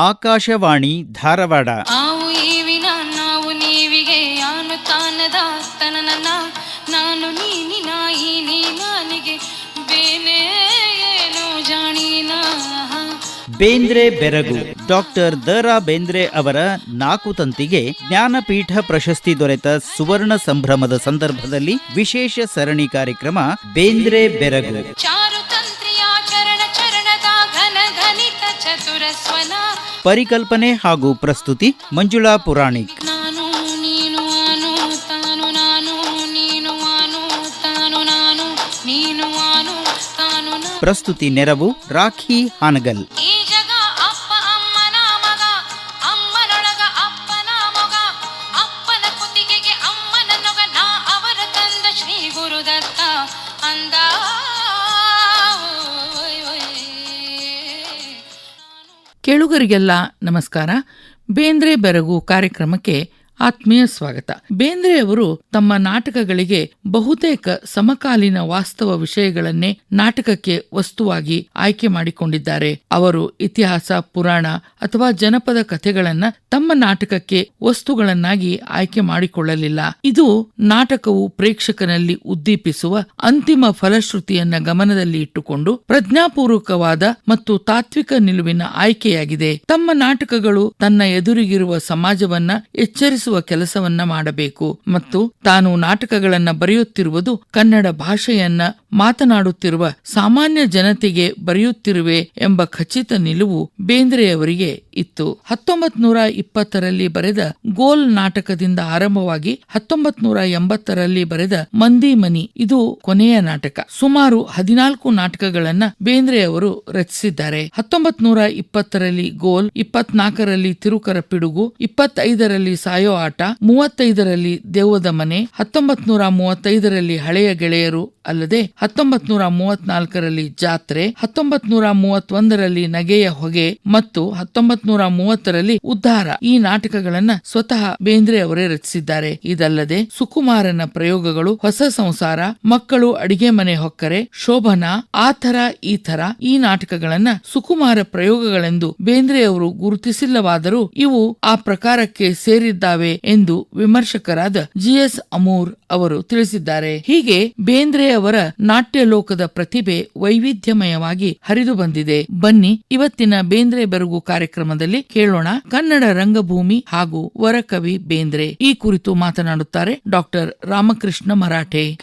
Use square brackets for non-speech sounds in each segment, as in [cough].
ಆಕಾಶವಾಣಿ ಧಾರವಾಡ. ಆವು ಈವಿನ ನಾವು ನೀವಿಗೆ ಯಾನು ತಾನದ ನಾನು ನೀನಿನ ಈ ನಾನಿಗೆ ಬೇನೆ ಏನು ಜಾಣೀನ? ಬೇಂದ್ರೆ ಬೆರಗು. ಡಾಕ್ಟರ್ ದ ರಾ ಬೇಂದ್ರೆ ಅವರ ನಾಲ್ಕು ತಂತಿಗೆ ಜ್ಞಾನಪೀಠ ಪ್ರಶಸ್ತಿ ದೊರೆತ ಸುವರ್ಣ ಸಂಭ್ರಮದ ಸಂದರ್ಭದಲ್ಲಿ ವಿಶೇಷ ಸರಣಿ ಕಾರ್ಯಕ್ರಮ ಬೇಂದ್ರೆ ಬೆರಗು. ಚಾರು ಪರಿಕಲ್ಪನೆ ಹಾಗೂ ಪ್ರಸ್ತುತಿ ಮಂಜುಳಾ ಪುರಾಣಿಕ್. ನಾನು ನೀನು ರಾಖಿ ತಾನು ನಾನು ಕೇಳುಗರಿಗೆಲ್ಲ ನಮಸ್ಕಾರ. ಬೇಂದ್ರೆ ಬೆರಗು ಕಾರ್ಯಕ್ರಮಕ್ಕೆ ಆತ್ಮೀಯ ಸ್ವಾಗತ. ಬೇಂದ್ರೆ ಅವರು ತಮ್ಮ ನಾಟಕಗಳಿಗೆ ಬಹುತೇಕ ಸಮಕಾಲೀನ ವಾಸ್ತವ ವಿಷಯಗಳನ್ನೇ ನಾಟಕಕ್ಕೆ ವಸ್ತುವಾಗಿ ಆಯ್ಕೆ ಮಾಡಿಕೊಂಡಿದ್ದಾರೆ. ಅವರು ಇತಿಹಾಸ, ಪುರಾಣ ಅಥವಾ ಜನಪದ ಕಥೆಗಳನ್ನ ತಮ್ಮ ನಾಟಕಕ್ಕೆ ವಸ್ತುಗಳನ್ನಾಗಿ ಆಯ್ಕೆ ಮಾಡಿಕೊಳ್ಳಲಿಲ್ಲ. ಇದು ನಾಟಕವು ಪ್ರೇಕ್ಷಕನಲ್ಲಿ ಉದ್ದೀಪಿಸುವ ಅಂತಿಮ ಫಲಶ್ರುತಿಯನ್ನ ಗಮನದಲ್ಲಿ ಇಟ್ಟುಕೊಂಡು ಪ್ರಜ್ಞಾಪೂರ್ವಕವಾದ ಮತ್ತು ತಾತ್ವಿಕ ನಿಲುವಿನ ಆಯ್ಕೆಯಾಗಿದೆ. ತಮ್ಮ ನಾಟಕಗಳು ತನ್ನ ಎದುರಿಗಿರುವ ಸಮಾಜವನ್ನ ಎಚ್ಚರಿಸುವ ಕೆಲಸವನ್ನ ಮಾಡಬೇಕು ಮತ್ತು ತಾನು ನಾಟಕಗಳನ್ನ ಬರೆಯುತ್ತಿರುವುದು ಕನ್ನಡ ಭಾಷೆಯನ್ನ ಮಾತನಾಡುತ್ತಿರುವ ಸಾಮಾನ್ಯ ಜನತೆಗೆ ಬರೆಯುತ್ತಿರುವೆ ಎಂಬ ಖಚಿತ ನಿಲುವು ಬೇಂದ್ರೆಯವರಿಗೆ ಇತ್ತು. ಹತ್ತೊಂಬತ್ ನೂರ ಇಪ್ಪತ್ತರಲ್ಲಿ ಬರೆದ ಗೋಲ್ ನಾಟಕದಿಂದ ಆರಂಭವಾಗಿ ಹತ್ತೊಂಬತ್ ನೂರ ಎಂಬತ್ತರಲ್ಲಿ ಬರೆದ ಮಂದಿ ಮನಿ ಇದು ಕೊನೆಯ ನಾಟಕ. ಸುಮಾರು ಹದಿನಾಲ್ಕು ನಾಟಕಗಳನ್ನ ಬೇಂದ್ರೆಯವರು ರಚಿಸಿದ್ದಾರೆ. ಹತ್ತೊಂಬತ್ ನೂರ ಇಪ್ಪತ್ತರಲ್ಲಿ ಗೋಲ್, ಇಪ್ಪತ್ನಾಲ್ಕರಲ್ಲಿ ತಿರುಕರ ಪಿಡುಗು, ಇಪ್ಪತ್ತೈದರಲ್ಲಿ ಸಾಯೋ ಆಟ, ಮೂವತ್ತೈದರಲ್ಲಿ ದೇವದ ಮನೆ ಹತ್ತೊಂಬತ್ ನೂರ ಮೂವತ್ತೈದರಲ್ಲಿ ಹಳೆಯ ಗೆಳೆಯರು ಅಲ್ಲದೆ ಹತ್ತೊಂಬತ್ ನೂರ ಮೂವತ್ನಾಲ್ಕರಲ್ಲಿ ಜಾತ್ರೆ ಹತ್ತೊಂಬತ್ ನೂರ ಮೂವತ್ತೊಂದರಲ್ಲಿ ನಗೆಯ ಹೊಗೆ ಮತ್ತು ಹತ್ತೊಂಬತ್ ನೂರ ಮೂವತ್ತರಲ್ಲಿ ಉದ್ಧಾರ ಈ ನಾಟಕಗಳನ್ನ ಸ್ವತಃ ಬೇಂದ್ರೆ ಅವರೇ ರಚಿಸಿದ್ದಾರೆ. ಇದಲ್ಲದೆ ಸುಕುಮಾರನ ಪ್ರಯೋಗಗಳು, ಹೊಸ ಸಂಸಾರ, ಮಕ್ಕಳು, ಅಡಿಗೆ ಮನೆ ಹೊಕ್ಕರೆ, ಶೋಭನಾ, ಆ ಥರ ಈ ಥರ ಈ ನಾಟಕಗಳನ್ನ ಸುಕುಮಾರ ಪ್ರಯೋಗಗಳೆಂದು ಬೇಂದ್ರೆಯವರು ಗುರುತಿಸಿಲ್ಲವಾದರೂ ಇವು ಆ ಪ್ರಕಾರಕ್ಕೆ ಸೇರಿದ್ದಾವೆ ಎಂದು ವಿಮರ್ಶಕರಾದ ಜಿಎಸ್ ಅಮೂರ್ ಅವರು ತಿಳಿಸಿದ್ದಾರೆ. ಹೀಗೆ ಬೇಂದ್ರೆ ಅವರ ನಾಟ್ಯ ಲೋಕದ ಪ್ರತಿಭೆ ವೈವಿಧ್ಯಮಯವಾಗಿ ಹರಿದು ಬಂದಿದೆ. ಬನ್ನಿ, ಇವತ್ತಿನ ಬೇಂದ್ರೆ ಬೆರಗು ಕಾರ್ಯಕ್ರಮದಲ್ಲಿ ಕೇಳೋಣ ಕನ್ನಡ ರಂಗಭೂಮಿ ಹಾಗೂ ವರಕವಿ ಬೇಂದ್ರೆ. ಈ ಕುರಿತು ಮಾತನಾಡುತ್ತಾರೆ ಡಾಕ್ಟರ್ ರಾಮಕೃಷ್ಣ ಮರಾಠೆ.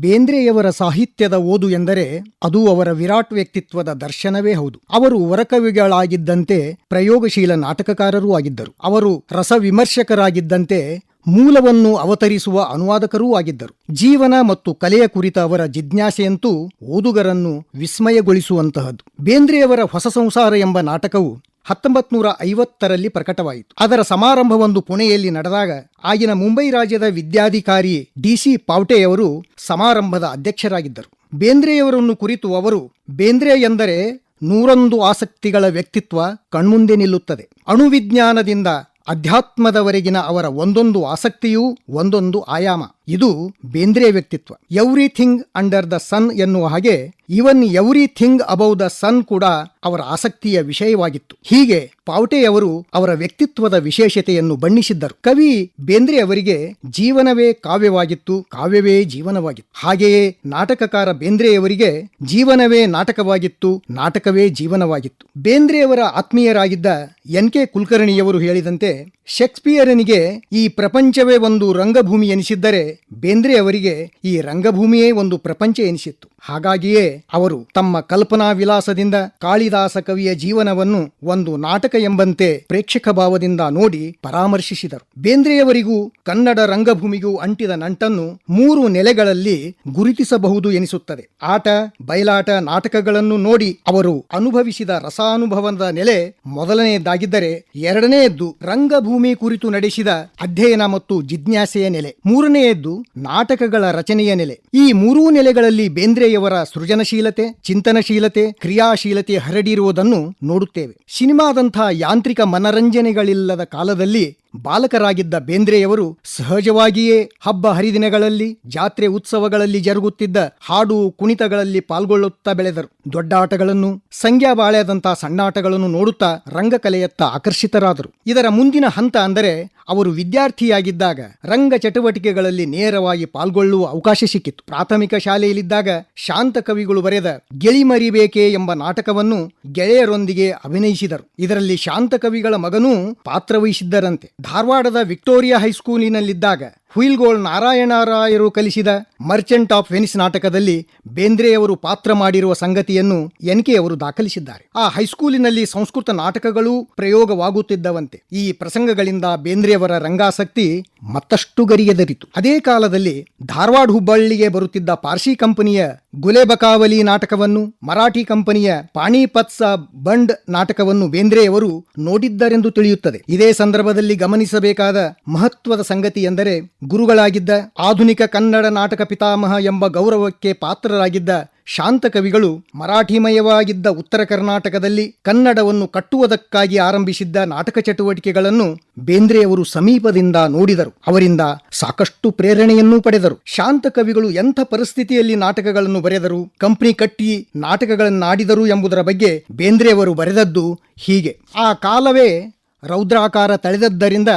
ಬೇಂದ್ರೆಯವರ ಸಾಹಿತ್ಯದ ಓದು ಎಂದರೆ ಅದು ಅವರ ವಿರಾಟ್ ವ್ಯಕ್ತಿತ್ವದ ದರ್ಶನವೇ ಹೌದು. ಅವರು ವರಕವಿಗಳಾಗಿದ್ದಂತೆ ಪ್ರಯೋಗಶೀಲ ನಾಟಕಕಾರರೂ ಆಗಿದ್ದರು. ಅವರು ರಸವಿಮರ್ಶಕರಾಗಿದ್ದಂತೆ ಮೂಲವನ್ನು ಅವತರಿಸುವ ಅನುವಾದಕರೂ ಆಗಿದ್ದರು. ಜೀವನ ಮತ್ತು ಕಲೆಯ ಕುರಿತ ಅವರ ಜಿಜ್ಞಾಸೆಯಂತೂ ಓದುಗರನ್ನು ವಿಸ್ಮಯಗೊಳಿಸುವಂತಹದ್ದು. ಬೇಂದ್ರೆಯವರ ಹೊಸ ಸಂಸಾರ ಎಂಬ ನಾಟಕವು ಹತ್ತೊಂಬತ್ ನೂರ ಐವತ್ತರಲ್ಲಿ ಪ್ರಕಟವಾಯಿತು. ಅದರ ಸಮಾರಂಭವೊಂದು ಪುಣೆಯಲ್ಲಿ ನಡೆದಾಗ ಆಗಿನ ಮುಂಬೈ ರಾಜ್ಯದ ವಿದ್ಯಾಧಿಕಾರಿ ಡಿಸಿ ಪಾವಟೆಯವರು ಸಮಾರಂಭದ ಅಧ್ಯಕ್ಷರಾಗಿದ್ದರು. ಬೇಂದ್ರೆಯವರನ್ನು ಕುರಿತು ಅವರು, ಬೇಂದ್ರೆ ಎಂದರೆ ನೂರೊಂದು ಆಸಕ್ತಿಗಳ ವ್ಯಕ್ತಿತ್ವ ಕಣ್ಮುಂದೆ ನಿಲ್ಲುತ್ತದೆ. ಅಣುವಿಜ್ಞಾನದಿಂದ ಅಧ್ಯಾತ್ಮದವರೆಗಿನ ಅವರ ಒಂದೊಂದು ಆಸಕ್ತಿಯೂ ಒಂದೊಂದು ಆಯಾಮ. ಇದು ಬೇಂದ್ರೆ ವ್ಯಕ್ತಿತ್ವ. ಎವ್ರಿಥಿಂಗ್ ಅಂಡರ್ ದ ಸನ್ ಎನ್ನುವ ಹಾಗೆ even everything about the sun ಕೂಡ ಅವರ ಆಸಕ್ತಿಯ ವಿಷಯವಾಗಿತ್ತು. ಹೀಗೆ ಪಾವಟೆಯವರು ಅವರ ವ್ಯಕ್ತಿತ್ವದ ವಿಶೇಷತೆಯನ್ನು ಬಣ್ಣಿಸಿದ್ದರು. ಕವಿ ಬೇಂದ್ರೆ ಅವರಿಗೆ ಜೀವನವೇ ಕಾವ್ಯವಾಗಿತ್ತು, ಕಾವ್ಯವೇ ಜೀವನವಾಗಿತ್ತು. ಹಾಗೆಯೇ ನಾಟಕಕಾರ ಬೇಂದ್ರೆಯವರಿಗೆ ಜೀವನವೇ ನಾಟಕವಾಗಿತ್ತು, ನಾಟಕವೇ ಜೀವನವಾಗಿತ್ತು. ಬೇಂದ್ರೆಯವರ ಆತ್ಮೀಯರಾಗಿದ್ದ ಎನ್ ಕೆ ಕುಲಕರ್ಣಿಯವರು ಹೇಳಿದಂತೆ, ಶೇಕ್ಸ್ಪಿಯರನಿಗೆ ಈ ಪ್ರಪಂಚವೇ ಒಂದು ರಂಗಭೂಮಿ ಎನಿಸಿದ್ದರೆ ಬೇಂದ್ರೆ ಅವರಿಗೆ ಈ ರಂಗಭೂಮಿಯೇ ಒಂದು ಪ್ರಪಂಚ ಎನಿಸಿತ್ತು. ಹಾಗಾಗಿಯೇ ಅವರು ತಮ್ಮ ಕಲ್ಪನಾ ವಿಲಾಸದಿಂದ ಕಾಳಿದಾಸ ಕವಿಯ ಜೀವನವನ್ನು ಒಂದು ನಾಟಕ ಎಂಬಂತೆ ಪ್ರೇಕ್ಷಕ ಭಾವದಿಂದ ನೋಡಿ ಪರಾಮರ್ಶಿಸಿದರು. ಬೇಂದ್ರೆಯವರಿಗೂ ಕನ್ನಡ ರಂಗಭೂಮಿಗೂ ಅಂಟಿದ ನಂಟನ್ನು ಮೂರು ನೆಲೆಗಳಲ್ಲಿ ಗುರುತಿಸಬಹುದು ಎನಿಸುತ್ತದೆ. ಆಟ, ಬಯಲಾಟ ನಾಟಕಗಳನ್ನು ನೋಡಿ ಅವರು ಅನುಭವಿಸಿದ ರಸಾನುಭವದ ನೆಲೆ ಮೊದಲನೆಯದ್ದಾಗಿದ್ದರೆ ಎರಡನೆಯದ್ದು ರಂಗಭೂಮಿ ಕುರಿತು ನಡೆಸಿದ ಅಧ್ಯಯನ ಮತ್ತು ಜಿಜ್ಞಾಸೆಯ ನೆಲೆ. ಮೂರನೆಯದ್ದು ನಾಟಕಗಳ ರಚನೆಯ ನೆಲೆ. ಈ ಮೂರೂ ನೆಲೆಗಳಲ್ಲಿ ಬೇಂದ್ರೆಯವರ ಸೃಜನಶೀಲತೆ ಚಿಂತನಶೀಲತೆ ಕ್ರಿಯಾಶೀಲತೆ ಹರಡಿರುವುದನ್ನು ನೋಡುತ್ತೇವೆ. ಸಿನಿಮಾದಂಥ ಯಾಂತ್ರಿಕ ಮನರಂಜನೆಗಳಿಲ್ಲದ ಕಾಲದಲ್ಲಿ ಬಾಲಕರಾಗಿದ್ದ ಬೇಂದ್ರೆಯವರು ಸಹಜವಾಗಿಯೇ ಹಬ್ಬ ಹರಿದಿನಗಳಲ್ಲಿ, ಜಾತ್ರೆ ಉತ್ಸವಗಳಲ್ಲಿ ಜರುಗುತ್ತಿದ್ದ ಹಾಡು ಕುಣಿತಗಳಲ್ಲಿ ಪಾಲ್ಗೊಳ್ಳುತ್ತಾ ಬೆಳೆದರು. ದೊಡ್ಡ ಆಟಗಳನ್ನು ಸಂಖ್ಯಾಬಾಳೆಯಾದಂತಹ ಸಣ್ಣಾಟಗಳನ್ನು ನೋಡುತ್ತಾ ರಂಗಕಲೆಯತ್ತ ಆಕರ್ಷಿತರಾದರು. ಇದರ ಮುಂದಿನ ಹಂತ ಅಂದರೆ ಅವರು ವಿದ್ಯಾರ್ಥಿಯಾಗಿದ್ದಾಗ ರಂಗ ಚಟುವಟಿಕೆಗಳಲ್ಲಿ ನೇರವಾಗಿ ಪಾಲ್ಗೊಳ್ಳುವ ಅವಕಾಶ ಸಿಕ್ಕಿತು. ಪ್ರಾಥಮಿಕ ಶಾಲೆಯಲ್ಲಿದ್ದಾಗ ಶಾಂತ ಕವಿಗಳು ಬರೆದ ಗೆಳಿಮರಿಬೇಕೆ ಎಂಬ ನಾಟಕವನ್ನು ಗೆಳೆಯರೊಂದಿಗೆ ಅಭಿನಯಿಸಿದರು. ಇದರಲ್ಲಿ ಶಾಂತ ಕವಿಗಳ ಮಗನೂ ಪಾತ್ರವಹಿಸಿದ್ದರಂತೆ ಧಾರವಾಡದ ವಿಕ್ಟೋರಿಯಾ ಹೈಸ್ಕೂಲಿನಲ್ಲಿದ್ದಾಗ ಹುಯಿಲ್ಗೋಳ್ ನಾರಾಯಣರಾಯರು ಕಲಿಸಿದ ಮರ್ಚೆಂಟ್ ಆಫ್ ವೆನಿಸ್ ನಾಟಕದಲ್ಲಿ ಬೇಂದ್ರೆಯವರು ಪಾತ್ರ ಮಾಡಿರುವ ಸಂಗತಿಯನ್ನು ಎನ್ಕೆ ಅವರು ದಾಖಲಿಸಿದ್ದಾರೆ. ಆ ಹೈಸ್ಕೂಲಿನಲ್ಲಿ ಸಂಸ್ಕೃತ ನಾಟಕಗಳು ಪ್ರಯೋಗವಾಗುತ್ತಿದ್ದವಂತೆ. ಈ ಪ್ರಸಂಗಗಳಿಂದ ಬೇಂದ್ರೆಯವರ ರಂಗಾಸಕ್ತಿ ಮತ್ತಷ್ಟು ಗರಿಯದರಿತು ಅದೇ ಕಾಲದಲ್ಲಿ ಧಾರವಾಡ ಹುಬ್ಬಳ್ಳಿಗೆ ಬರುತ್ತಿದ್ದ ಪಾರ್ಸಿ ಕಂಪನಿಯ ಗುಲೆಬಕಾವಲಿ ನಾಟಕವನ್ನು, ಮರಾಠಿ ಕಂಪನಿಯ ಪಾಣಿಪತ್ಸ ಬಂಡ್ ನಾಟಕವನ್ನು ಬೇಂದ್ರೆಯವರು ನೋಡಿದ್ದರೆಂದು ತಿಳಿಯುತ್ತದೆ. ಇದೇ ಸಂದರ್ಭದಲ್ಲಿ ಗಮನಿಸಬೇಕಾದ ಮಹತ್ವದ ಸಂಗತಿ ಎಂದರೆ ಗುರುಗಳಾಗಿದ್ದ ಆಧುನಿಕ ಕನ್ನಡ ನಾಟಕ ಪಿತಾಮಹ ಎಂಬ ಗೌರವಕ್ಕೆ ಪಾತ್ರರಾಗಿದ್ದ ಶಾಂತ ಕವಿಗಳು ಮರಾಠಿಮಯವಾಗಿದ್ದ ಉತ್ತರ ಕರ್ನಾಟಕದಲ್ಲಿ ಕನ್ನಡವನ್ನು ಕಟ್ಟುವುದಕ್ಕಾಗಿ ಆರಂಭಿಸಿದ್ದ ನಾಟಕ ಚಟುವಟಿಕೆಗಳನ್ನು ಬೇಂದ್ರೆಯವರು ಸಮೀಪದಿಂದ ನೋಡಿದರು. ಅವರಿಂದ ಸಾಕಷ್ಟು ಪ್ರೇರಣೆಯನ್ನೂ ಪಡೆದರು. ಶಾಂತ ಕವಿಗಳು ಎಂಥ ಪರಿಸ್ಥಿತಿಯಲ್ಲಿ ನಾಟಕಗಳನ್ನು ಬರೆದರು, ಕಂಪನಿ ಕಟ್ಟಿ ನಾಟಕಗಳನ್ನಾಡಿದರು ಎಂಬುದರ ಬಗ್ಗೆ ಬೇಂದ್ರೆಯವರು ಬರೆದದ್ದು ಹೀಗೆ. ಆ ಕಾಲವೇ ರೌದ್ರಾಕಾರ ತಳೆದದ್ದರಿಂದ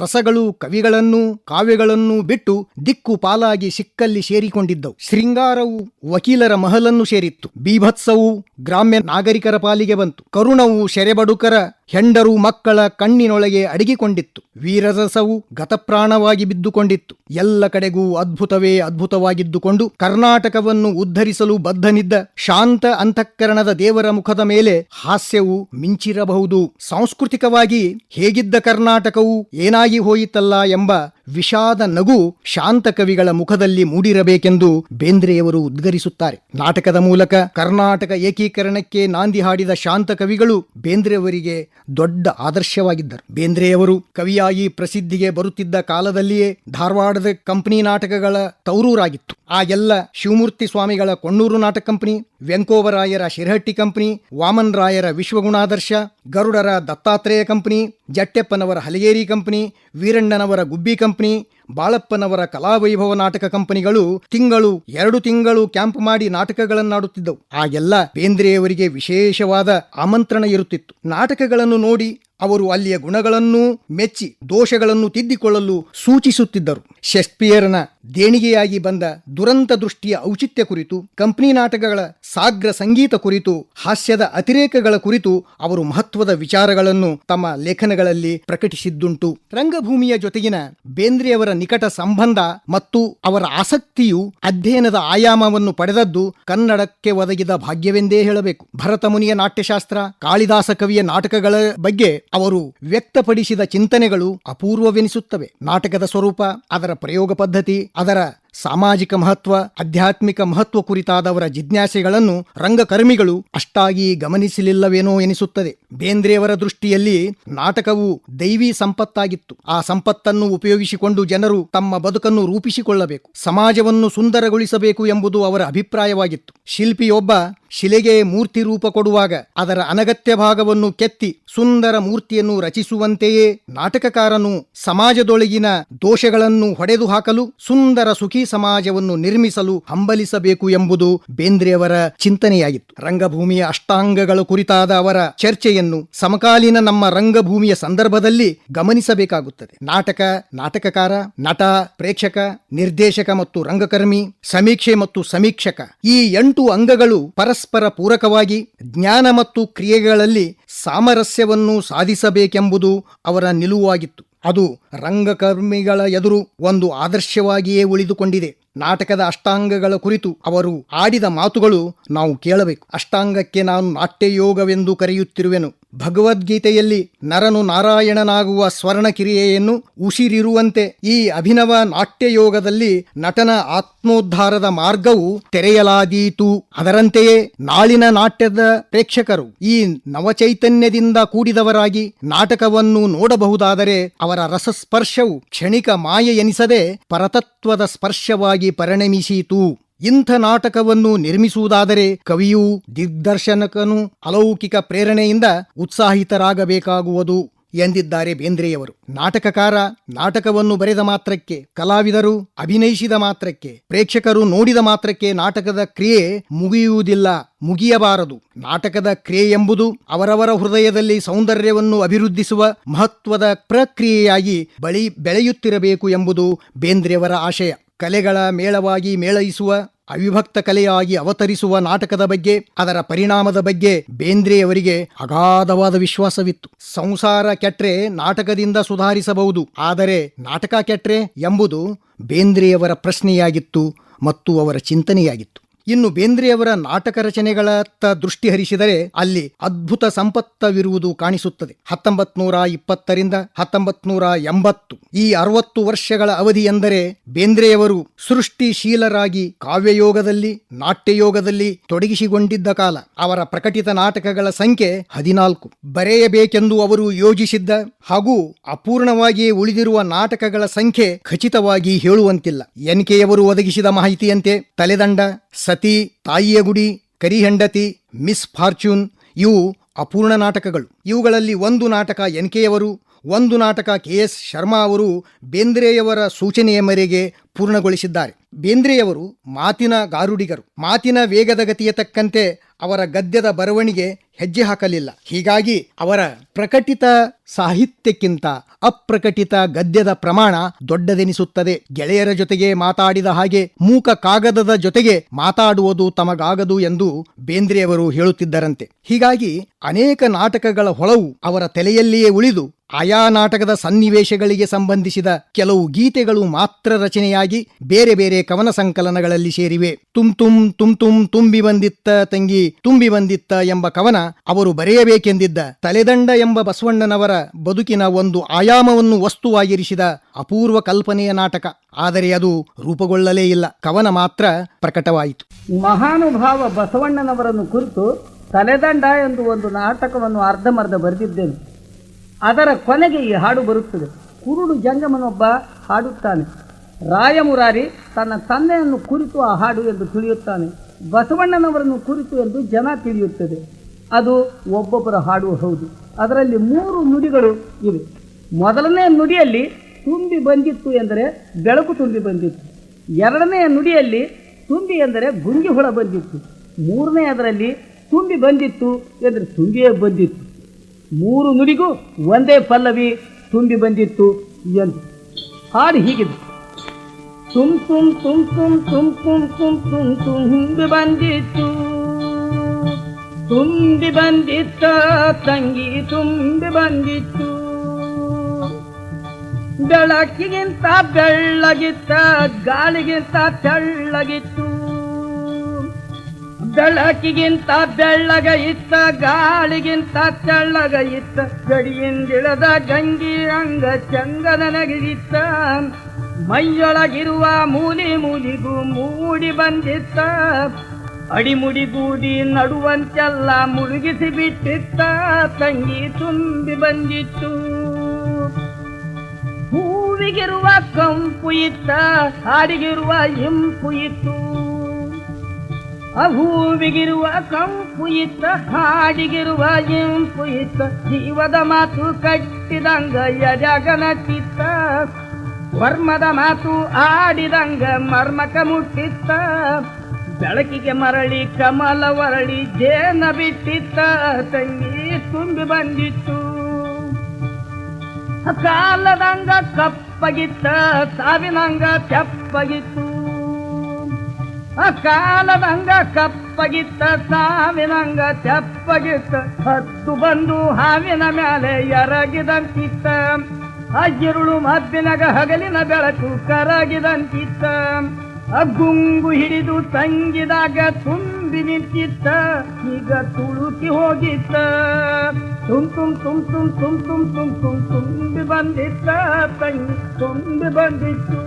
ರಸಗಳು ಕವಿಗಳನ್ನು ಕಾವ್ಯಗಳನ್ನು ಬಿಟ್ಟು ದಿಕ್ಕು ಪಾಲಾಗಿ ಸಿಕ್ಕಲ್ಲಿ ಸೇರಿಕೊಂಡಿದ್ದವು. ಶೃಂಗಾರವು ವಕೀಲರ ಮಹಲನ್ನು ಸೇರಿತ್ತು. ಬೀಭತ್ಸವು ಗ್ರಾಮ್ಯ ನಾಗರಿಕರ ಪಾಲಿಗೆ ಬಂತು. ಕರುಣವು ಶೆರೆಬಡುಕರ ಹೆಂಡರು ಮಕ್ಕಳ ಕಣ್ಣಿನೊಳಗೆ ಅಡಗಿಕೊಂಡಿತ್ತು. ವೀರರಸವು ಗತಪ್ರಾಣವಾಗಿ ಬಿದ್ದುಕೊಂಡಿತ್ತು. ಎಲ್ಲ ಕಡೆಗೂ ಅದ್ಭುತವೇ ಅದ್ಭುತವಾಗಿದ್ದುಕೊಂಡು ಕರ್ನಾಟಕವನ್ನು ಉದ್ಧರಿಸಲು ಬದ್ಧನಿದ್ದ ಶಾಂತ ಅಂತಃಕರಣದ ದೇವರ ಮುಖದ ಮೇಲೆ ಹಾಸ್ಯವು ಮಿಂಚಿರಬಹುದು. ಸಾಂಸ್ಕೃತಿಕವಾಗಿ ಹೇಗಿದ್ದ ಕರ್ನಾಟಕವು ಏನಾಗಿ ಹೋಯಿತಲ್ಲ ಎಂಬ ವಿಷಾದ ನಗು ಶಾಂತ ಕವಿಗಳ ಮುಖದಲ್ಲಿ ಮೂಡಿರಬೇಕೆಂದು ಬೇಂದ್ರೆಯವರು ಉದ್ಗರಿಸುತ್ತಾರೆ. ನಾಟಕದ ಮೂಲಕ ಕರ್ನಾಟಕ ಏಕೀಕರಣಕ್ಕೆ ನಾಂದಿ ಹಾಡಿದ ಶಾಂತ ಕವಿಗಳು ಬೇಂದ್ರೆಯವರಿಗೆ ದೊಡ್ಡ ಆದರ್ಶವಾಗಿದ್ದರು. ಬೇಂದ್ರೆಯವರು ಕವಿಯಾಗಿ ಪ್ರಸಿದ್ಧಿಗೆ ಬರುತ್ತಿದ್ದ ಕಾಲದಲ್ಲಿಯೇ ಧಾರವಾಡದ ಕಂಪನಿ ನಾಟಕಗಳ ತೌರೂರಾಗಿತ್ತು. ಆ ಎಲ್ಲ ಶಿವಮೂರ್ತಿ ಸ್ವಾಮಿಗಳ ಕೊಣ್ಣೂರು ನಾಟಕ ಕಂಪನಿ ವೆಂಕೋಬರಾಯರ ಶಿರಹಟ್ಟಿ ಕಂಪನಿ ವಾಮನ್ ರಾಯರ ವಿಶ್ವಗುಣಾದರ್ಶ, ಗರುಡರ ದತ್ತಾತ್ರೇಯ ಕಂಪನಿ, ಜಟ್ಟೆಪ್ಪನವರ ಹಲಗೇರಿ ಕಂಪನಿ, ವೀರಣ್ಣನವರ ಗುಬ್ಬಿ ಕಂಪನಿ ಬಾಳಪ್ಪನವರ ಕಲಾವೈಭವ ನಾಟಕ ಕಂಪನಿಗಳು ತಿಂಗಳು, ಎರಡು ತಿಂಗಳು ಕ್ಯಾಂಪ್ ಮಾಡಿ ನಾಟಕಗಳನ್ನಾಡುತ್ತಿದ್ದವು. ಆ ಎಲ್ಲ ಬೇಂದ್ರೆಯವರಿಗೆ ವಿಶೇಷವಾದ ಆಮಂತ್ರಣ ಇರುತ್ತಿತ್ತು. ನಾಟಕಗಳನ್ನು ನೋಡಿ ಅವರು ಅಲ್ಲಿಯ ಗುಣಗಳನ್ನು ಮೆಚ್ಚಿ ದೋಷಗಳನ್ನು ತಿದ್ದಿಕೊಳ್ಳಲು ಸೂಚಿಸುತ್ತಿದ್ದರು. ಶೇಕ್ಸ್ಪಿಯರ್ನ ದೇಣಿಗೆಯಾಗಿ ಬಂದ ದುರಂತ ದೃಷ್ಟಿಯ ಔಚಿತ್ಯ ಕುರಿತು, ಕಂಪನಿ ನಾಟಕಗಳ ಸಾಗ್ರ ಸಂಗೀತ ಕುರಿತು, ಹಾಸ್ಯದ ಅತಿರೇಕಗಳ ಕುರಿತು ಅವರು ಮಹತ್ವದ ವಿಚಾರಗಳನ್ನು ತಮ್ಮ ಲೇಖನಗಳಲ್ಲಿ ಪ್ರಕಟಿಸಿದ್ದುಂಟು. ರಂಗಭೂಮಿಯ ಜೊತೆಗಿನ ಬೇಂದ್ರೆಯವರ ನಿಕಟ ಸಂಬಂಧ ಮತ್ತು ಅವರ ಆಸಕ್ತಿಯು ಅಧ್ಯಯನದ ಆಯಾಮವನ್ನು ಪಡೆದದ್ದು ಕನ್ನಡಕ್ಕೆ ಒದಗಿದ ಭಾಗ್ಯವೆಂದೇ ಹೇಳಬೇಕು. ಭರತ ಮುನಿಯ ನಾಟ್ಯಶಾಸ್ತ್ರ, ಕಾಳಿದಾಸ ಕವಿಯ ನಾಟಕಗಳ ಬಗ್ಗೆ ಅವರು ವ್ಯಕ್ತಪಡಿಸಿದ ಚಿಂತನೆಗಳು ಅಪೂರ್ವವೆನಿಸುತ್ತವೆ. ನಾಟಕದ ಸ್ವರೂಪ, ಅದರ ಪ್ರಯೋಗ ಪದ್ಧತಿ, ಅದರ ಸಾಮಾಜಿಕ ಮಹತ್ವ, ಆಧ್ಯಾತ್ಮಿಕ ಮಹತ್ವ ಕುರಿತಾದವರ ಜಿಜ್ಞಾಸೆಗಳನ್ನು ರಂಗಕರ್ಮಿಗಳು ಅಷ್ಟಾಗಿ ಗಮನಿಸಲಿಲ್ಲವೇನೋ ಎನಿಸುತ್ತದೆ. ಬೇಂದ್ರೆಯವರ ದೃಷ್ಟಿಯಲ್ಲಿ ನಾಟಕವು ದೈವಿ ಸಂಪತ್ತಾಗಿತ್ತು. ಆ ಸಂಪತ್ತನ್ನು ಉಪಯೋಗಿಸಿಕೊಂಡು ಜನರು ತಮ್ಮ ಬದುಕನ್ನು ರೂಪಿಸಿಕೊಳ್ಳಬೇಕು. ಸಮಾಜವನ್ನು ಸುಂದರಗೊಳಿಸಬೇಕು ಎಂಬುದು ಅವರ ಅಭಿಪ್ರಾಯವಾಗಿತ್ತು. ಶಿಲ್ಪಿಯೊಬ್ಬ ಶಿಲೆಗೆ ಮೂರ್ತಿ ರೂಪ ಕೊಡುವಾಗ ಅದರ ಅನಗತ್ಯ ಭಾಗವನ್ನು ಕೆತ್ತಿ ಸುಂದರ ಮೂರ್ತಿಯನ್ನು ರಚಿಸುವಂತೆಯೇ ನಾಟಕಕಾರನು ಸಮಾಜದೊಳಗಿನ ದೋಷಗಳನ್ನು ಹೊಡೆದು ಹಾಕಲು ಸುಂದರ ಸುಖಿ ಸಮಾಜವನ್ನು ನಿರ್ಮಿಸಲು ಹಂಬಲಿಸಬೇಕು ಎಂಬುದು ಬೇಂದ್ರೆಯವರ ಚಿಂತನೆಯಾಗಿತ್ತು. ರಂಗಭೂಮಿಯ ಅಷ್ಟಾಂಗಗಳ ಕುರಿತಾದ ಅವರ ಚರ್ಚೆಯನ್ನು ಸಮಕಾಲೀನ ನಮ್ಮ ರಂಗಭೂಮಿಯ ಸಂದರ್ಭದಲ್ಲಿ ಗಮನಿಸಬೇಕಾಗುತ್ತದೆ. ನಾಟಕ, ನಾಟಕಕಾರ, ನಟ, ಪ್ರೇಕ್ಷಕ, ನಿರ್ದೇಶಕ ಮತ್ತು ರಂಗಕರ್ಮಿ, ಸಮೀಕ್ಷೆ ಮತ್ತು ಸಮೀಕ್ಷಕ ಈ ಎಂಟು ಅಂಗಗಳು ಪರಸ್ಪರ ಪೂರಕವಾಗಿ ಜ್ಞಾನ ಮತ್ತು ಕ್ರಿಯೆಗಳಲ್ಲಿ ಸಾಮರಸ್ಯವನ್ನು ಸಾಧಿಸಬೇಕೆಂಬುದು ಅವರ ನಿಲುವಾಗಿತ್ತು. ಅದು ರಂಗಕರ್ಮಿಗಳ ಎದುರು ಒಂದು ಆದರ್ಶವಾಗಿಯೇ ಉಳಿದುಕೊಂಡಿದೆ. ನಾಟಕದ ಅಷ್ಟಾಂಗಗಳ ಕುರಿತು ಅವರು ಆಡಿದ ಮಾತುಗಳು ನಾವು ಕೇಳಬೇಕು. ಅಷ್ಟಾಂಗಕ್ಕೆ ನಾನು ನಾಟ್ಯಯೋಗವೆಂದು ಕರೆಯುತ್ತಿರುವೆನು. ಭಗವದ್ಗೀತೆಯಲ್ಲಿ ನರನು ನಾರಾಯಣನಾಗುವ ಸ್ವರ್ಣ ಕಿರಿಯೆಯನ್ನು ಉಸಿರಿರುವಂತೆ ಈ ಅಭಿನವ ನಾಟ್ಯಯೋಗದಲ್ಲಿ ನಟನ ಆತ್ಮೋದ್ಧಾರದ ಮಾರ್ಗವು ತೆರೆಯಲಾದೀತು. ಅದರಂತೆಯೇ ನಾಳಿನ ನಾಟ್ಯದ ಪ್ರೇಕ್ಷಕರು ಈ ನವಚೈತನ್ಯದಿಂದ ಕೂಡಿದವರಾಗಿ ನಾಟಕವನ್ನು ನೋಡಬಹುದಾದರೆ ಅವರ ರಸಸ್ಪರ್ಶವು ಕ್ಷಣಿಕ ಮಾಯೆಯೆನಿಸದೆ ಪರತತ್ವದ ಸ್ಪರ್ಶವಾಗಿ ಪರಿಣಮಿಸಿತು. ಇಂಥ ನಾಟಕವನ್ನು ನಿರ್ಮಿಸುವುದಾದರೆ ಕವಿಯೂ, ದಿಗ್ದರ್ಶನಕನು ಅಲೌಕಿಕ ಪ್ರೇರಣೆಯಿಂದ ಉತ್ಸಾಹಿತರಾಗಬೇಕಾಗುವುದು ಎಂದಿದ್ದಾರೆ ಬೇಂದ್ರೆಯವರು. ನಾಟಕಕಾರ ನಾಟಕವನ್ನು ಬರೆದ ಮಾತ್ರಕ್ಕೆ, ಕಲಾವಿದರು ಅಭಿನಯಿಸಿದ ಮಾತ್ರಕ್ಕೆ, ಪ್ರೇಕ್ಷಕರು ನೋಡಿದ ಮಾತ್ರಕ್ಕೆ ನಾಟಕದ ಕ್ರಿಯೆ ಮುಗಿಯುವುದಿಲ್ಲ, ಮುಗಿಯಬಾರದು. ನಾಟಕದ ಕ್ರಿಯೆ ಎಂಬುದು ಅವರವರ ಹೃದಯದಲ್ಲಿ ಸೌಂದರ್ಯವನ್ನು ಅಭಿವೃದ್ಧಿಸುವ ಮಹತ್ವದ ಪ್ರಕ್ರಿಯೆಯಾಗಿ ಬಳಿ ಬೆಳೆಯುತ್ತಿರಬೇಕು ಎಂಬುದು ಬೇಂದ್ರೆಯವರ ಆಶಯ. ಕಲೆಗಳ ಮೇಳವಾಗಿ ಮೇಳೈಸುವ ಅವಿಭಕ್ತ ಕಲೆಯಾಗಿ ಅವತರಿಸುವ ನಾಟಕದ ಬಗ್ಗೆ, ಅದರ ಪರಿಣಾಮದ ಬಗ್ಗೆ ಬೇಂದ್ರೆಯವರಿಗೆ ಅಗಾಧವಾದ ವಿಶ್ವಾಸವಿತ್ತು. ಸಂಸಾರ ಕೆಟ್ರೆ ನಾಟಕದಿಂದ ಸುಧಾರಿಸಬಹುದು, ಆದರೆ ನಾಟಕ ಕೆಟ್ರೆ ಎಂಬುದು ಬೇಂದ್ರೆಯವರ ಪ್ರಶ್ನೆಯಾಗಿತ್ತು ಮತ್ತು ಅವರ ಚಿಂತನೆಯಾಗಿತ್ತು. ಇನ್ನು ಬೇಂದ್ರೆಯವರ ನಾಟಕ ರಚನೆಗಳತ್ತ ದೃಷ್ಟಿ ಹರಿಸಿದರೆ ಅಲ್ಲಿ ಅದ್ಭುತ ಸಂಪತ್ತವಿರುವುದು ಕಾಣಿಸುತ್ತದೆ. ಹತ್ತೊಂಬತ್ ನೂರ ಇಪ್ಪತ್ತರಿಂದ ಹತ್ತೊಂಬತ್ ನೂರ ಎಂಬತ್ತು. ಈ ಅರವತ್ತು ವರ್ಷಗಳ ಅವಧಿ ಎಂದರೆ ಬೇಂದ್ರೆಯವರು ಸೃಷ್ಟಿಶೀಲರಾಗಿ ಕಾವ್ಯಯೋಗದಲ್ಲಿ, ನಾಟ್ಯಯೋಗದಲ್ಲಿ ತೊಡಗಿಸಿಕೊಂಡಿದ್ದ ಕಾಲ. ಅವರ ಪ್ರಕಟಿತ ನಾಟಕಗಳ ಸಂಖ್ಯೆ ಹದಿನಾಲ್ಕು. ಬರೆಯಬೇಕೆಂದು ಅವರು ಯೋಜಿಸಿದ್ದ ಹಾಗೂ ಅಪೂರ್ಣವಾಗಿ ಉಳಿದಿರುವ ನಾಟಕಗಳ ಸಂಖ್ಯೆ ಖಚಿತವಾಗಿ ಹೇಳುವಂತಿಲ್ಲ. ಎನ್ಕೆಯವರು ಒದಗಿಸಿದ ಮಾಹಿತಿಯಂತೆ ತಲೆದಂಡ ಸತಿ ತಾಯಿಯ ಗುಡಿ ಕರಿಹೆಂಡತಿ, ಮಿಸ್ ಫಾರ್ಚೂನ್ ಇವು ಅಪೂರ್ಣ ನಾಟಕಗಳು. ಇವುಗಳಲ್ಲಿ ಒಂದು ನಾಟಕ ಎನ್ ಕೆಯವರು ಒಂದು ನಾಟಕ ಕೆ ಎಸ್ ಶರ್ಮಾ ಅವರು ಬೇಂದ್ರೆಯವರ ಸೂಚನೆಯ ಮೇರೆಗೆ ಪೂರ್ಣಗೊಳಿಸಿದ್ದಾರೆ. ಬೇಂದ್ರೆಯವರು ಮಾತಿನ ಗಾರುಡಿಗರು. ಮಾತಿನ ವೇಗದ ಗತಿಯ ತಕ್ಕಂತೆ ಅವರ ಗದ್ಯದ ಬರವಣಿಗೆ ಹೆಜ್ಜೆ ಹಾಕಲಿಲ್ಲ ಹೀಗಾಗಿ ಅವರ ಪ್ರಕಟಿತ ಸಾಹಿತ್ಯಕ್ಕಿಂತ ಅಪ್ರಕಟಿತ ಗದ್ಯದ ಪ್ರಮಾಣ ದೊಡ್ಡದೆನಿಸುತ್ತದೆ. ಗೆಳೆಯರ ಜೊತೆಗೆ ಮಾತಾಡಿದ ಹಾಗೆ ಮೂಕ ಕಾಗದದ ಜೊತೆಗೆ ಮಾತಾಡುವುದು ತಮಗಾಗದು ಎಂದು ಬೇಂದ್ರೆಯವರು ಹೇಳುತ್ತಿದ್ದರಂತೆ. ಹೀಗಾಗಿ ಅನೇಕ ನಾಟಕಗಳ ಹೊಳವು ಅವರ ತಲೆಯಲ್ಲಿಯೇ ಉಳಿದು ಆಯಾ ನಾಟಕದ ಸನ್ನಿವೇಶಗಳಿಗೆ ಸಂಬಂಧಿಸಿದ ಕೆಲವು ಗೀತೆಗಳು ಮಾತ್ರ ರಚನೆಯಾಗಿ ಬೇರೆ ಬೇರೆ ಕವನ ಸಂಕಲನಗಳಲ್ಲಿ ಸೇರಿವೆ. ತುಂ ತುಂ ತುಂ ತುಂ ತುಂಬಿ ಬಂದಿತ್ತ ತಂಗಿ, ತುಂಬಿ ಬಂದಿತ್ತ ಎಂಬ ಕವನ ಅವರು ಬರೆಯಬೇಕೆಂದಿದ್ದ ತಲೆದಂಡ ಎಂಬ ಬಸವಣ್ಣನವರ ಬದುಕಿನ ಒಂದು ಆಯಾಮವನ್ನು ವಸ್ತುವಾಗಿರಿಸಿದ ಅಪೂರ್ವ ಕಲ್ಪನೆಯ ನಾಟಕ. ಆದರೆ ಅದು ರೂಪುಗೊಳ್ಳಲೇ ಇಲ್ಲ. ಕವನ ಮಾತ್ರ ಪ್ರಕಟವಾಯಿತು. ಮಹಾನುಭಾವ ಬಸವಣ್ಣನವರನ್ನು ಕುರಿತು ತಲೆದಂಡ ಎಂದು ಒಂದು ನಾಟಕವನ್ನು ಅರ್ಧಮರ್ಧ ಬರೆದಿದ್ದೇನೆ. ಅದರ ಕೊನೆಗೆ ಈ ಹಾಡು ಬರುತ್ತದೆ. ಕುರುಡು ಜಂಗಮನೊಬ್ಬ ಹಾಡುತ್ತಾನೆ. ರಾಯಮುರಾರಿ ತನ್ನ ತಂದೆಯನ್ನು ಕುರಿತು ಆ ಹಾಡು ಎಂದು ತಿಳಿಯುತ್ತಾನೆ. ಬಸವಣ್ಣನವರನ್ನು ಕುರಿತು ಎಂದು ಜನ ತಿಳಿಯುತ್ತದೆ. ಅದು ಒಬ್ಬೊಬ್ಬರ ಹಾಡು ಹೌದು. ಅದರಲ್ಲಿ ಮೂರು ನುಡಿಗಳು ಇವೆ. ಮೊದಲನೇ ನುಡಿಯಲ್ಲಿ ತುಂಬಿ ಬಂದಿತ್ತು ಎಂದರೆ ಬೆಳಕು ತುಂಬಿ ಬಂದಿತ್ತು. ಎರಡನೆಯ ನುಡಿಯಲ್ಲಿ ತುಂಬಿ ಎಂದರೆ ಗುಂಗಿ ಹುಳ ಬಂದಿತ್ತು. ಮೂರನೇ ಅದರಲ್ಲಿ ತುಂಬಿ ಬಂದಿತ್ತು ಎಂದರೆ ತುಂಬಿಯೇ ಬಂದಿತ್ತು. ಮೂರು ನುಡಿಗೂ ಒಂದೇ ಪಲ್ಲವಿ ತುಂಬಿ ಬಂದಿತ್ತು ಎಂದು. ಹಾಡು ಹೀಗಿದೆ. ತುಮ್ ತುಮ್ ತುಮ್ ತುಮ್ ತುಮ್ ತುಮ್ ತುಮ್ ತುಮ್ ತುಂಬಿ ಬಂದಿತ್ತು. ತುಂಬಿ ಬಂದಿತ್ತ, ತಂಗಿ ತುಂಬಿ ಬಂದಿತ್ತು. ಬೆಳಕಿಗಿಂತ ಬೆಳ್ಳಗಿತ್ತ, ಗಾಳಿಗಿಂತ ತೆಳ್ಳಗಿತ್ತು. ಬೆಳಕಿಗಿಂತ ಬೆಳ್ಳಗ ಇತ್ತ, ಗಾಳಿಗಿಂತ ತೆಳ್ಳಗ ಇತ್ತ, ಗಡಿಯಿಂದಿಳದ ಗಂಗಿ ಅಂಗ ಚಂಗದನಗಿರಿತ್ತ ಮೈಯೊಳಗಿರುವ ಮೂಲಿ ಮೂಲಿಗೂ ಮೂಡಿ ಬಂದಿತ್ತ. ಅಡಿಮುಡಿಗೂಡಿ ನಡುವಂತೆಲ್ಲ ಮುಳುಗಿಸಿ ಬಿಟ್ಟಿತ್ತ ತಂಗಿ ತುಂಬಿ ಬಂದಿತ್ತು. ಹೂವಿಗಿರುವ ಕಂಪು ಇತ್ತ ಹಾಡಿಗಿರುವ ಇಂಪು ಇತ್ತು. ಹೂವಿಗಿರುವ ಕಂಪು ಇತ್ತ ಹಾಡಿಗಿರುವ ಇಂಪು ಇತ್ತ, ಜೀವದ ಮಾತು ಕಟ್ಟಿದಂಗ ಯಜಗನ ಚಿತ್ತ ವರ್ಮದ ಮಾತು ಆಡಿದಂಗ ಮರ್ಮಕ ಮುಟ್ಟಿತ್ತ. ಬೆಳಕಿಗೆ ಮರಳಿ ಕಮಲ ವರಳಿ ಜೇನ ಬಿಟ್ಟಿತ್ತ ತಂಗಿ ತುಂಬಿ ಬಂದಿತ್ತು. ಕಾಲದಂಗ ಕಪ್ಪಗಿತ್ತ, ಸಾವಿನಂಗ ತೆಪ್ಪಗಿತ್ತು. ಕಾಲದಂಗ ಕಪ್ಪಗಿತ್ತ, ಸಾವಿನಂಗ ತೆಪ್ಪಗಿತ್ತ. ಹತ್ತು ಬಂದು ಹಾವಿನ ಮೇಲೆ ಎರಗಿದಂತಿತ್ತ. ಅಜ್ಜಿರುಳು ಮದ್ದಿನಗ ಹಗಲಿನ ಬೆಳಕು ಕರಗಿದಂತಿತ್ತ. ಗುಂಗು ಹಿಡಿದು ತಂಗಿದಾಗ ತುಂಬಿ ನಿಂತಿತ್ತ ಈಗ ತುಳುಕಿ ಹೋಗಿತ್ತ ತುಂ ತುಂ ತುಂ ತುಂ ತುಂ ತುಂ ತುಂ ತುಂ ತುಂಬಿ ಬಂದಿತ್ತ ತಂಗಿ ತುಂಬಿ ಬಂದಿತ್ತು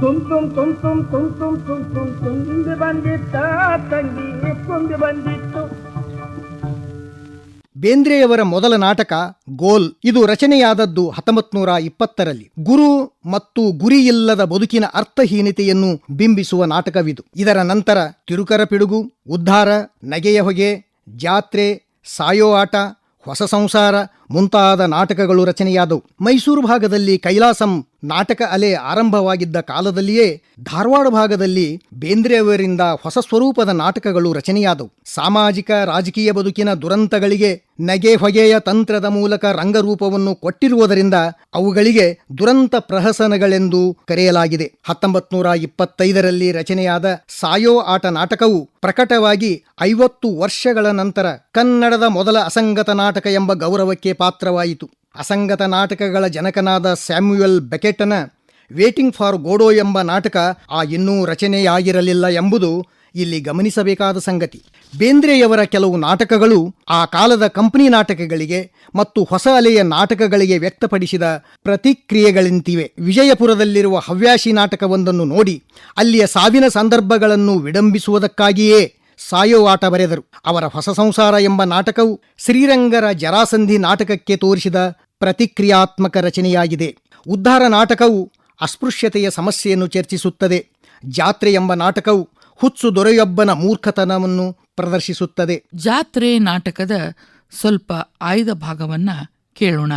ತುಂ ತುಂ ತುಂ ತುಂ ತುಂ ತುಂ ತುಂ ತುಂಬಿ ಬಂದಿತ್ತ ತಂಗಿ ತುಂಬಿ ಬಂದಿತ್ತು ಬೇಂದ್ರೆಯವರ ಮೊದಲ ನಾಟಕ ಗೋಲ್. ಇದು ರಚನೆಯಾದದ್ದು ಹತ್ತೊಂಬತ್ತು ನೂರ ಇಪ್ಪತ್ತರಲ್ಲಿ. ಗುರು ಮತ್ತು ಗುರಿಯಿಲ್ಲದ ಬದುಕಿನ ಅರ್ಥಹೀನತೆಯನ್ನು ಬಿಂಬಿಸುವ ನಾಟಕವಿದು. ಇದರ ನಂತರ ತಿರುಕರ ಪಿಡುಗು, ಉದ್ಧಾರ, ನಗೆಯ ಹೊಗೆ, ಜಾತ್ರೆ, ಸಾಯೋ ಆಟ, ಹೊಸ ಸಂಸಾರ ಮುಂತಾದ ನಾಟಕಗಳು ರಚನೆಯಾದವು. ಮೈಸೂರು ಭಾಗದಲ್ಲಿ ಕೈಲಾಸಂ ನಾಟಕ ಅಲೆ ಆರಂಭವಾಗಿದ್ದ ಕಾಲದಲ್ಲಿಯೇ ಧಾರವಾಡ ಭಾಗದಲ್ಲಿ ಬೇಂದ್ರೆಯವರಿಂದ ಹೊಸ ಸ್ವರೂಪದ ನಾಟಕಗಳು ರಚನೆಯಾದವು. ಸಾಮಾಜಿಕ, ರಾಜಕೀಯ ಬದುಕಿನ ದುರಂತಗಳಿಗೆ ನಗೆ ಹೊಗೆಯ ತಂತ್ರದ ಮೂಲಕ ರಂಗರೂಪವನ್ನು ಕೊಟ್ಟಿರುವುದರಿಂದ ಅವುಗಳಿಗೆ ದುರಂತ ಪ್ರಹಸನಗಳೆಂದು ಕರೆಯಲಾಗಿದೆ. ಹತ್ತೊಂಬತ್ ನೂರ ಇಪ್ಪತ್ತೈದರಲ್ಲಿ ರಚನೆಯಾದ ಸಾಯೋ ಆಟ ನಾಟಕವು ಪ್ರಕಟವಾಗಿ ಐವತ್ತು ವರ್ಷಗಳ ನಂತರ ಕನ್ನಡದ ಮೊದಲ ಅಸಂಗತ ನಾಟಕ ಎಂಬ ಗೌರವಕ್ಕೆ ಪಾತ್ರವಾಯಿತು. ಅಸಂಗತ ನಾಟಕಗಳ ಜನಕನಾದ ಸ್ಯಾಮ್ಯುಯಲ್ ಬೆಕೆಟನ ವೇಟಿಂಗ್ ಫಾರ್ ಗೋಡೋ ಎಂಬ ನಾಟಕ ಆ ಇನ್ನೂ ರಚನೆಯಾಗಿರಲಿಲ್ಲ ಎಂಬುದು ಇಲ್ಲಿ ಗಮನಿಸಬೇಕಾದ ಸಂಗತಿ. ಬೇಂದ್ರೆಯವರ ಕೆಲವು ನಾಟಕಗಳು ಆ ಕಾಲದ ಕಂಪನಿ ನಾಟಕಗಳಿಗೆ ಮತ್ತು ಹೊಸ ಅಲೆಯ ನಾಟಕಗಳಿಗೆ ವ್ಯಕ್ತಪಡಿಸಿದ ಪ್ರತಿಕ್ರಿಯೆಗಳಂತಿವೆ. ವಿಜಯಪುರದಲ್ಲಿರುವ ಹವ್ಯಾಸಿ ನಾಟಕವೊಂದನ್ನು ನೋಡಿ ಅಲ್ಲಿಯ ಸಾವಿನ ಸಂದರ್ಭಗಳನ್ನು ವಿಡಂಬಿಸುವುದಕ್ಕಾಗಿಯೇ ಸಾಯೋ ಆಟ ಬರೆದರು. ಅವರ ಹೊಸ ಸಂಸಾರ ಎಂಬ ನಾಟಕವು ಶ್ರೀರಂಗರ ಜರಾಸಂಧಿ ನಾಟಕಕ್ಕೆ ತೋರಿಸಿದ ಪ್ರತಿಕ್ರಿಯಾತ್ಮಕ ರಚನೆಯಾಗಿದೆ. ಉದ್ಧಾರ ನಾಟಕವು ಅಸ್ಪೃಶ್ಯತೆಯ ಸಮಸ್ಯೆಯನ್ನು ಚರ್ಚಿಸುತ್ತದೆ. ಜಾತ್ರೆ ಎಂಬ ನಾಟಕವು ಹುಚ್ಚು ದೊರೆಯೊಬ್ಬನ ಮೂರ್ಖತನವನ್ನು ಪ್ರದರ್ಶಿಸುತ್ತದೆ. ಜಾತ್ರೆ ನಾಟಕದ ಸ್ವಲ್ಪ ಆಯ್ದ ಭಾಗವನ್ನ ಕೇಳೋಣ.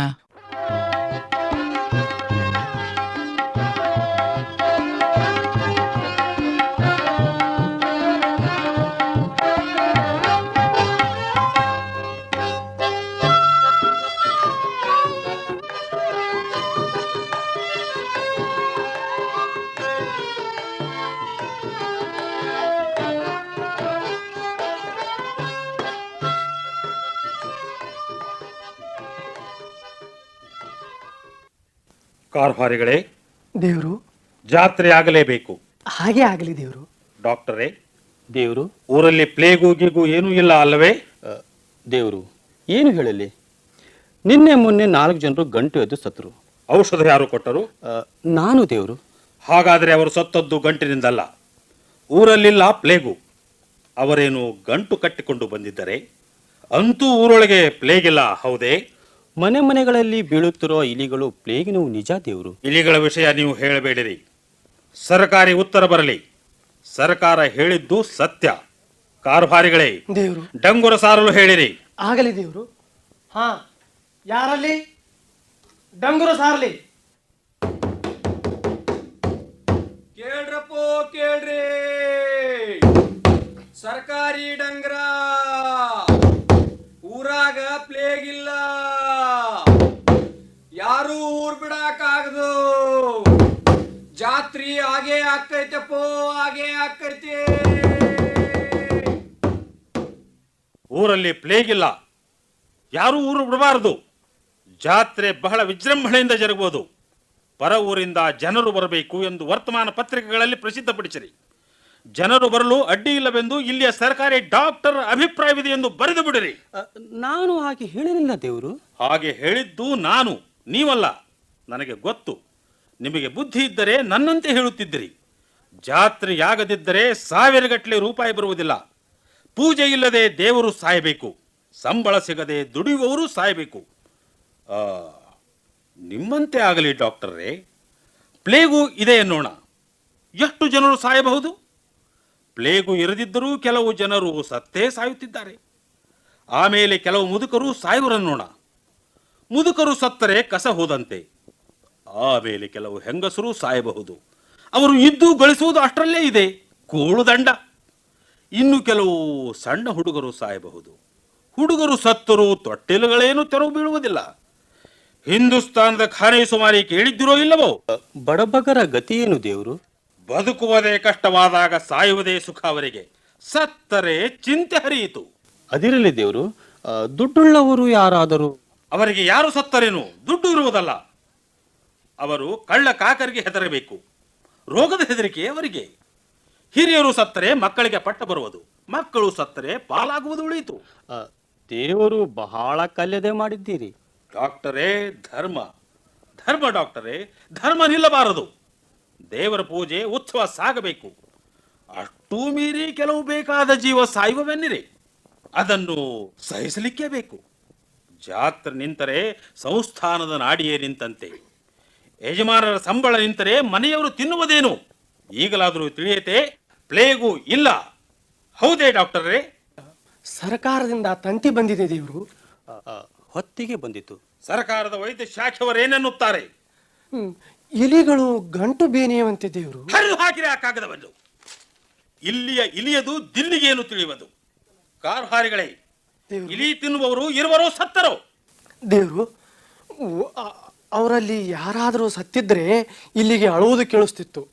ಕಾರ್ಭಾರಿಗಳೇ ದೇವರು. ಜಾತ್ರೆ ಆಗಲೇಬೇಕು. ಹಾಗೆ ಆಗಲಿ ದೇವರು. ಡಾಕ್ಟರೇ ದೇವರು. ಊರಲ್ಲಿ ಪ್ಲೇಗು ಗೀಗು ಏನೂ ಇಲ್ಲ ಅಲ್ಲವೇ? ದೇವರು ಏನು ಹೇಳಲಿ? ನಿನ್ನೆ ಮೊನ್ನೆ ನಾಲ್ಕು ಜನರು ಗಂಟು ಎದ್ದು ಸತ್ರು ಔಷಧ ಯಾರು ಕೊಟ್ಟರು? ಆ, ನಾನು ದೇವರು. ಹಾಗಾದರೆ ಅವರು ಸತ್ತದ್ದು ಗಂಟಿನಿಂದಲ್ಲ. ಊರಲ್ಲಿಲ್ಲ ಪ್ಲೇಗು. ಅವರೇನು ಗಂಟು ಕಟ್ಟಿಕೊಂಡು ಬಂದಿದ್ದರೆ? ಅಂತೂ ಊರೊಳಗೆ ಪ್ಲೇಗಿಲ್ಲ ಹೌದೇ? ಮನೆ ಮನೆಗಳಲ್ಲಿ ಬೀಳುತ್ತಿರೋ ಇಲಿಗಳು ಪ್ಲೇಗಿನವು ನಿಜ ದೇವರು. ಇಲಿಗಳ ವಿಷಯ ನೀವು ಹೇಳಬೇಡಿರಿ. ಸರ್ಕಾರಿ ಉತ್ತರ ಬರಲಿ. ಸರ್ಕಾರ ಹೇಳಿದ್ದು ಸತ್ಯ. ಕಾರ್ಭಾರಿಗಳೇ ದೇವರು. ಡಂಗುರ ಸಾರಲು ಹೇಳಿರಿ. ಆಗಲಿ ದೇವರು. ಹಾ ಯಾರಲ್ಲಿ? ಡಂಗುರ ಸಾರಲಿ. ಕೇಳ್ರಪ್ಪೋ ಕೇಳ್ರಿ. ಸರ್ಕಾರಿ ಡಂಗ್ರ. ಊರಾಗ ಪ್ಲೇಗ್ ಇಲ್ಲ. ಊರ್ ಬಿಡಕ್ಕಾಗದು ಜಾತ್ರಿ ಆಗೇ ಪೋ ಹಾಗೆ ಆಕೈತೆ ಊರಲ್ಲಿ ಪ್ಲೇಗ್ ಇಲ್ಲ. ಯಾರೂ ಊರು ಬಿಡಬಾರದು. ಜಾತ್ರೆ ಬಹಳ ವಿಜೃಂಭಣೆಯಿಂದ ಜರುಗಬಹುದು ಪರ ಊರಿಂದ ಜನರು ಬರಬೇಕು ಎಂದು ವರ್ತಮಾನ ಪತ್ರಿಕೆಗಳಲ್ಲಿ ಪ್ರಸಿದ್ಧಪಡಿಸಿರಿ ಜನರು ಬರಲು ಅಡ್ಡಿ ಇಲ್ಲವೆಂದು ಇಲ್ಲಿಯ ಸರ್ಕಾರಿ ಡಾಕ್ಟರ್ ಅಭಿಪ್ರಾಯವಿದೆ ಎಂದು ಬರೆದು ಬಿಡಿರಿ. ನಾನು ಹಾಗೆ ಹೇಳಲಿಲ್ಲ ದೇವರು. ಹಾಗೆ ಹೇಳಿದ್ದು ನಾನು ನೀವಲ್ಲ. ನನಗೆ ಗೊತ್ತು. ನಿಮಗೆ ಬುದ್ಧಿ ಇದ್ದರೆ ನನ್ನಂತೆ ಹೇಳುತ್ತಿದ್ದಿರಿ. ಜಾತ್ರೆಯಾಗದಿದ್ದರೆ ಸಾವಿರಗಟ್ಟಲೆ ರೂಪಾಯಿ ಬರುವುದಿಲ್ಲ. ಪೂಜೆ ಇಲ್ಲದೆ ದೇವರು ಸಾಯಬೇಕು. ಸಂಬಳ ಸಿಗದೆ ದುಡಿಯುವವರು ಸಾಯಬೇಕು. ನಿಮ್ಮಂತೆ ಆಗಲಿ ಡಾಕ್ಟರೇ. ಪ್ಲೇಗು ಇದೆ ಎನ್ನೋಣ ಎಷ್ಟು ಜನರು ಸಾಯಬಹುದು? ಪ್ಲೇಗು ಇರದಿದ್ದರೂ ಕೆಲವು ಜನರು ಸತ್ತೇ ಸಾಯುತ್ತಿದ್ದಾರೆ. ಆಮೇಲೆ ಕೆಲವು ಮುದುಕರು ಸಾಯುವರನ್ನೋಣ. ಮುದುಕರು ಸತ್ತರೆ ಕಸ ಹೋದಂತೆ. ಆಮೇಲೆ ಕೆಲವು ಹೆಂಗಸರು ಸಾಯಬಹುದು. ಅವರು ಇದ್ದು ಗಳಿಸುವುದು ಅಷ್ಟರಲ್ಲೇ ಇದೆ. ಕೋಳುದಂಡ ಇನ್ನು ಕೆಲವು ಸಣ್ಣ ಹುಡುಗರು ಸಾಯಬಹುದು. ಹುಡುಗರು ಸತ್ತರೂ ತೊಟ್ಟಿಲುಗಳೇನು ತೆರವು ಬೀಳುವುದಿಲ್ಲ. ಹಿಂದೂಸ್ತಾನದ ಖಾನೆ ಸುಮಾರಿ ಕೇಳಿದ್ದಿರೋ ಇಲ್ಲವೋ? ಬಡಬಗರ ಗತಿಯೇನು ದೇವರು? ಬದುಕುವುದೇ ಕಷ್ಟವಾದಾಗ ಸಾಯುವುದೇ ಸುಖ ಅವರಿಗೆ. ಸತ್ತರೆ ಚಿಂತೆ ಹರಿಯಿತು. ಅದಿರಲಿ ದೇವರು ದುಡ್ಡುಳ್ಳವರು ಯಾರಾದರೂ? ಅವರಿಗೆ ಯಾರು ಸತ್ತರೇನು? ದುಡ್ಡು ಇರುವುದಲ್ಲ. ಅವರು ಕಳ್ಳ ಕಾಕರಿಗೆ ಹೆದರಬೇಕು. ರೋಗದ ಹೆದರಿಕೆ ಅವರಿಗೆ. ಹಿರಿಯರು ಸತ್ತರೆ ಮಕ್ಕಳಿಗೆ ಪಟ್ಟ ಬರುವುದು. ಮಕ್ಕಳು ಸತ್ತರೆ ಪಾಲಾಗುವುದು ಉಳಿಯಿತು. ದೇವರು ಬಹಳ ಕಲ್ಯದೆ ಮಾಡಿದ್ದೀರಿ. ಡಾಕ್ಟರೇ ಧರ್ಮ. ಧರ್ಮ ಡಾಕ್ಟರೇ ಧರ್ಮ ನಿಲ್ಲಬಾರದು. ದೇವರ ಪೂಜೆ ಉತ್ಸವ ಸಾಗಬೇಕು. ಅಷ್ಟೂ ಮೀರಿ ಕೆಲವು ಬೇಕಾದ ಜೀವ ಸಾಯುವವೆನ್ನಿರಿ. ಅದನ್ನು ಸಹಿಸಲಿಕ್ಕೆ ಬೇಕು. ಜಾತ್ರೆ ನಿಂತರೆ ಸಂಸ್ಥಾನದ ನಾಡಿಯೇ ನಿಂತಂತೆ. ಯಜಮಾನರ ಸಂಬಳ ನಿಂತರೆ ಮನೆಯವರು ತಿನ್ನುವುದೇನು? ಈಗಲಾದರೂ ತಿಳಿಯತೆ ಪ್ಲೇಗು ಇಲ್ಲ. ಹೌದೇ ಡಾಕ್ಟರೇ? ಸರ್ಕಾರದಿಂದ ತಂತಿ ಬಂದಿದೆ ದೇವರು. ಹೊತ್ತಿಗೆ ಬಂದಿತು. ಸರ್ಕಾರದ ವೈದ್ಯ ಶಾಖೆಯವರೇನೆನ್ನುತ್ತಾರೆ. ಇಲಿಗಳು ಗಂಟು ಬೇನೆಯುವಂತೆ ದೇವರು. ಹರಿದು ಹಾಕಿರಿ ಆ ಕಾಗದವನ್ನು ಇಲ್ಲಿಯ ಇಲಿಯದು ದಿಲ್ಲಿಗೇನು ತಿಳಿಯುವುದು? ಕಾರ್ಹಾರಿಗಳೇ. ಇಲಿ ತಿನ್ನುವವರು ಇರುವರೋ ಸತ್ತರೋ? ದೇವರು ಅವರಲ್ಲಿ ಯಾರಾದರೂ ಸತ್ತಿದ್ದರೆ ಇಲ್ಲಿಗೆ ಅಳುವುದು ಕೇಳಿಸ್ತಿತ್ತು.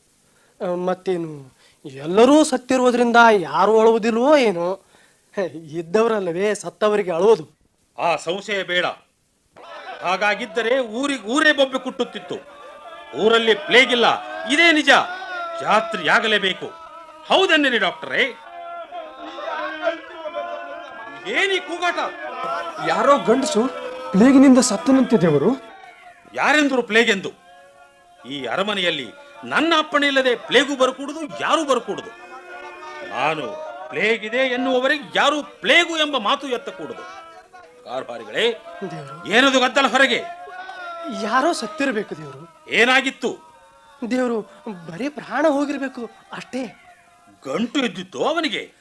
ಮತ್ತೇನು ಎಲ್ಲರೂ ಸತ್ತಿರುವುದರಿಂದ ಯಾರು ಅಳುವುದಿಲ್ವೋ ಏನೋ. ಹೆ, ಇದ್ದವರಲ್ಲವೇ ಸತ್ತವರಿಗೆ ಅಳುವುದು. ಆ ಸಂಶಯ ಬೇಡ. ಹಾಗಾಗಿದ್ದರೆ ಊರಿಗೆ ಊರೇ ಬೊಬ್ಬೆ ಕುಟ್ಟುತ್ತಿತ್ತು. ಊರಲ್ಲಿ ಪ್ಲೇಗ್ ಇಲ್ಲ. ಇದೇ ನಿಜ. ಜಾತ್ರೆಯಾಗಲೇಬೇಕು ಹೌದನ್ನಿರಿ ಡಾಕ್ಟರೇ? ಏನಿ ಕೂಗಾಟ? ಯಾರೋ ಗಂಡಸು ಪ್ಲೇಗಿನಿಂದ ಸತ್ತನಂತೆ ದೇವರು ಯಾರೆಂದರು ಪ್ಲೇಗ್ ಎಂದು ಈ ಅರಮನೆಯಲ್ಲಿ ನನ್ನ ಅಪ್ಪಣೆ ಇಲ್ಲದೆ ಪ್ಲೇಗು ಬರಕೂಡುದು ಯಾರೂ ಬರಕೂಡುದು? ನಾನು ಪ್ಲೇಗ್ ಇದೆ ಎನ್ನುವವರೆಗೆ ಯಾರೂ ಪ್ಲೇಗು ಎಂಬ ಮಾತು ಎತ್ತಕೂಡುದು. ಕಾರ್ಬಾರಿಗಳೇ ದೇವರು. ಏನದು ಗದ್ದಲ ಹೊರಗೆ? ಯಾರೋ ಸತ್ತಿರಬೇಕು ದೇವರು. ಏನಾಗಿತ್ತು? ದೇವರು ಬರೀ ಪ್ರಾಣ ಹೋಗಿರ್ಬೇಕು ಅಷ್ಟೇ. ಗಂಟು ಇದ್ದಿತ್ತು ಅವನಿಗೆ?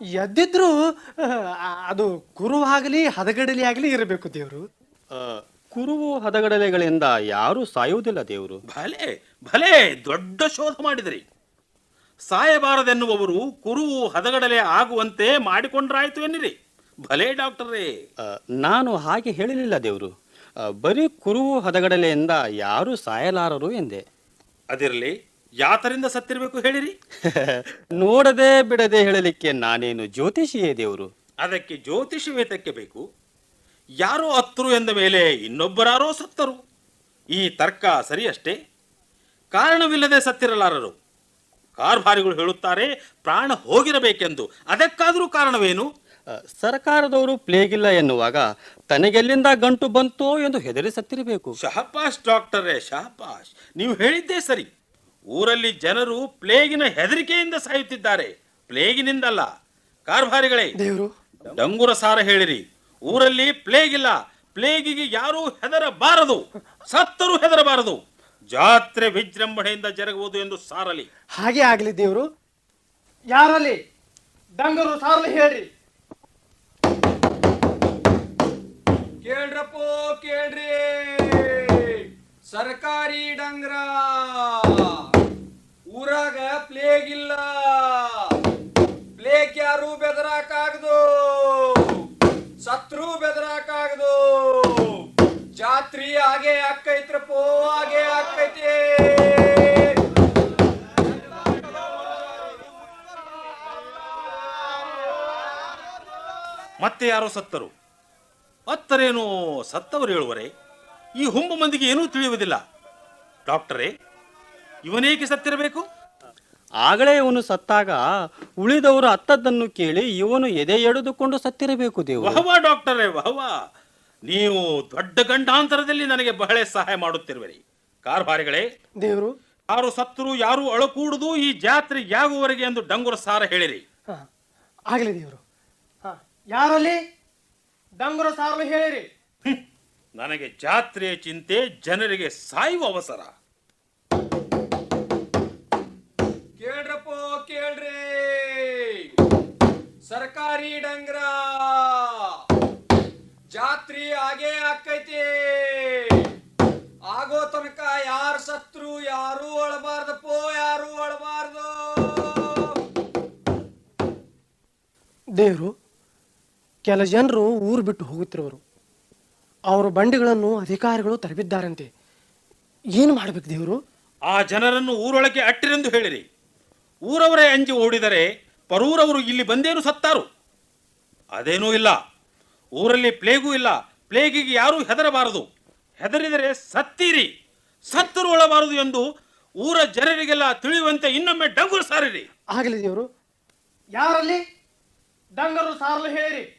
ಎದ್ದಿದ್ರು ಅದು ಕುರುವಾಗಲಿ ಹದಗಡಲಿ ಆಗಲಿ ಇರಬೇಕು ದೇವರು. ಆ, ಕುರುವು ಹದಗಡಲೆಗಳಿಂದ ಯಾರೂ ಸಾಯುವುದಿಲ್ಲ ದೇವರು. ಭಲೆ ಭಲೆ ದೊಡ್ಡ ಶೋಧ ಮಾಡಿದ್ರಿ. ಸಾಯಬಾರದೆನ್ನುವವರು ಕುರುವು ಹದಗಡಲೆ ಆಗುವಂತೆ ಮಾಡಿಕೊಂಡ್ರಾಯ್ತು ಎನ್ನಿರಿ. ಭಲೆ ಡಾಕ್ಟರೇ ನಾನು ಹಾಗೆ ಹೇಳಲಿಲ್ಲ ದೇವರು. ಬರೀ ಕುರುವು ಹದಗಡಲೆಯಿಂದ ಯಾರು ಸಾಯಲಾರರು ಎಂದೆ. ಅದಿರಲಿ ಯಾತರಿಂದ ಸತ್ತಿರಬೇಕು ಹೇಳಿರಿ? [laughs] ನೋಡದೆ ಬಿಡದೆ ಹೇಳಲಿಕ್ಕೆ ನಾನೇನು ಜ್ಯೋತಿಷಿಯೇ ದೇವರು. ಅದಕ್ಕೆ ಜ್ಯೋತಿಷಿ ವೇತಕ್ಕೆ ಬೇಕು. ಯಾರೋ ಅತ್ತರು ಎಂದ ಮೇಲೆ ಇನ್ನೊಬ್ಬರಾರೋ ಸತ್ತರು. ಈ ತರ್ಕ ಸರಿಯಷ್ಟೇ? ಕಾರಣವಿಲ್ಲದೆ ಸತ್ತಿರಲಾರರು. ಕಾರ್ಭಾರಿಗಳು ಹೇಳುತ್ತಾರೆ ಪ್ರಾಣ ಹೋಗಿರಬೇಕೆಂದು. ಅದಕ್ಕಾದರೂ ಕಾರಣವೇನು? ಸರ್ಕಾರದವರು ಪ್ಲೇಗಿಲ್ಲ ಎನ್ನುವಾಗ ತನಗೆಲ್ಲಿಂದ ಗಂಟು ಬಂತೋ ಎಂದು ಹೆದರಿ ಸತ್ತಿರಬೇಕು. ಶಹಪಾಶ್ ಡಾಕ್ಟರೇ ಶಹಪಾಶ್ ನೀವು ಹೇಳಿದ್ದೇ ಸರಿ. ಊರಲ್ಲಿ ಜನರು ಪ್ಲೇಗಿನ ಹೆದರಿಕೆಯಿಂದ ಸಾಯುತ್ತಿದ್ದಾರೆ. ಪ್ಲೇಗಿನಿಂದಲ್ಲ. ಕಾರ್ಭಾರಿಗಳೇ ದೇವರು. ಡಂಗುರ ಸಾರ ಹೇಳಿರಿ. ಊರಲ್ಲಿ ಪ್ಲೇಗ್ ಇಲ್ಲ. ಪ್ಲೇಗಿಗೆ ಯಾರೂ ಹೆದರಬಾರದು. ಸತ್ತರೂ ಹೆದರಬಾರದು. ಜಾತ್ರೆ ವಿಜೃಂಭಣೆಯಿಂದ ಜರುಗುವುದು ಎಂದು ಸಾರಲಿ. ಹಾಗೆ ಆಗಲಿ ದೇವರು. ಯಾರಲ್ಲಿ? ಡಂಗರು ಸಾರಲಿ ಹೇಳ್ರಿ ಕೇಳ್ರಪ್ಪ ಕೇಳ್ರಿ. ಸರ್ಕಾರಿ ಡಂಗ್ರ. ಊರಾಗ ಪ್ಲೇಗ್ ಇಲ್ಲ. ಪ್ಲೇಗ್ ಯಾರು ಬೆದರಾಕಾಗದು ಸತ್ರು ಬೆದರಾಕಾಗದು. ಜಾತ್ರಿ ಹಾಗೆ ಪೋ ಹಾಗೆ ಅಕ್ಕೈತಿ ಮತ್ತೆ ಯಾರೋ ಸತ್ತರು. ಅತ್ತರೇನು ಸತ್ತವರು ಹೇಳುವರೆ? ಈ ಹುಂಬು ಮಂದಿಗೆ ಏನೂ ತಿಳಿಯುವುದಿಲ್ಲ. ಡಾಕ್ಟರೇ, ಇವನೇಕೆ ಸತ್ತಿರಬೇಕು? ಆಗಲೇ ಇವನು ಸತ್ತಾಗ ಉಳಿದವರು ಅತ್ತದ್ದನ್ನು ಕೇಳಿ ಇವನು ಎದೆ ಎಡೆದುಕೊಂಡು ಸತ್ತಿರಬೇಕು ದೇವ ವಹವಾ ಡಾಕ್ಟರೇ ವಹವಾ. ನೀವು ದೊಡ್ಡ ಗಂಡಾಂತರದಲ್ಲಿ ನನಗೆ ಬಹಳ ಸಹಾಯ ಮಾಡುತ್ತಿರುವಿರಿ. ಕಾರ್ಭಾರಿಗಳೇ ದೇವರು. ಯಾರು ಸತ್ತರು ಯಾರು ಅಳಕೂಡುದು ಈ ಜಾತ್ರೆ ಯಾಗುವವರೆಗೆ ಎಂದು ಡಂಗುರ ಸಾರ ಹೇಳಿರಿ. ಹಾ ಆಗಲಿ ದೇವರು. ಹಾ ಯಾರಲ್ಲಿ? ಡಂಗುರ ಸಾರಲು ಹೇಳಿರಿ. ನನಗೆ ಜಾತ್ರೆಯ ಚಿಂತೆ ಜನರಿಗೆ ಸಾಯುವ ಅವಸರ. ಕೇಳ್ರಪ್ಪೋ ಕೇಳ್ರಿ. ಸರ್ಕಾರಿ ಡಂಗ್ರ. ಜಾತ್ರಿ ಆಗೇ ಆಕೈತಿ. ಆಗೋ ತನಕ ಯಾರು ಸತ್ರು ಯಾರು ಅಳಬಾರ್ದಪ್ಪೋ ಯಾರು ಅಳಬಾರ್ದು. ದೇವರು ಕೆಲ ಜನರು ಊರು ಬಿಟ್ಟು ಹೋಗುತ್ತಿರುವರು. ಅವರ ಬಂಡಿಗಳನ್ನು ಅಧಿಕಾರಿಗಳು ತರಬಿದ್ದಾರಂತೆ. ಏನು ಮಾಡ್ಬೇಕು ದೇವರು? ಆ ಜನರನ್ನು ಊರೊಳಗೆ ಅಟ್ಟಿರೆಂದು ಹೇಳಿರಿ. ಊರವರೇ ಅಂಜಿ ಓಡಿದರೆ ಪರೂರವರು ಇಲ್ಲಿ ಬಂದೇನು ಸತ್ತಾರು? ಅದೇನೂ ಇಲ್ಲ. ಊರಲ್ಲಿ ಪ್ಲೇಗೂ ಇಲ್ಲ. ಪ್ಲೇಗಿಗೆ ಯಾರೂ ಹೆದರಬಾರದು. ಹೆದರಿದರೆ ಸತ್ತೀರಿ. ಸತ್ತರು ಒಳಬಾರದು ಎಂದು ಊರ ಜನರಿಗೆಲ್ಲ ತಿಳಿಯುವಂತೆ ಇನ್ನೊಮ್ಮೆ ಡಂಗುರು ಸಾರಿರಿ. ಆಗಲಿ ದೇವರು. ಯಾರಲ್ಲಿ? ಡಂಗರು ಸಾರಲು ಹೇಳಿರಿ.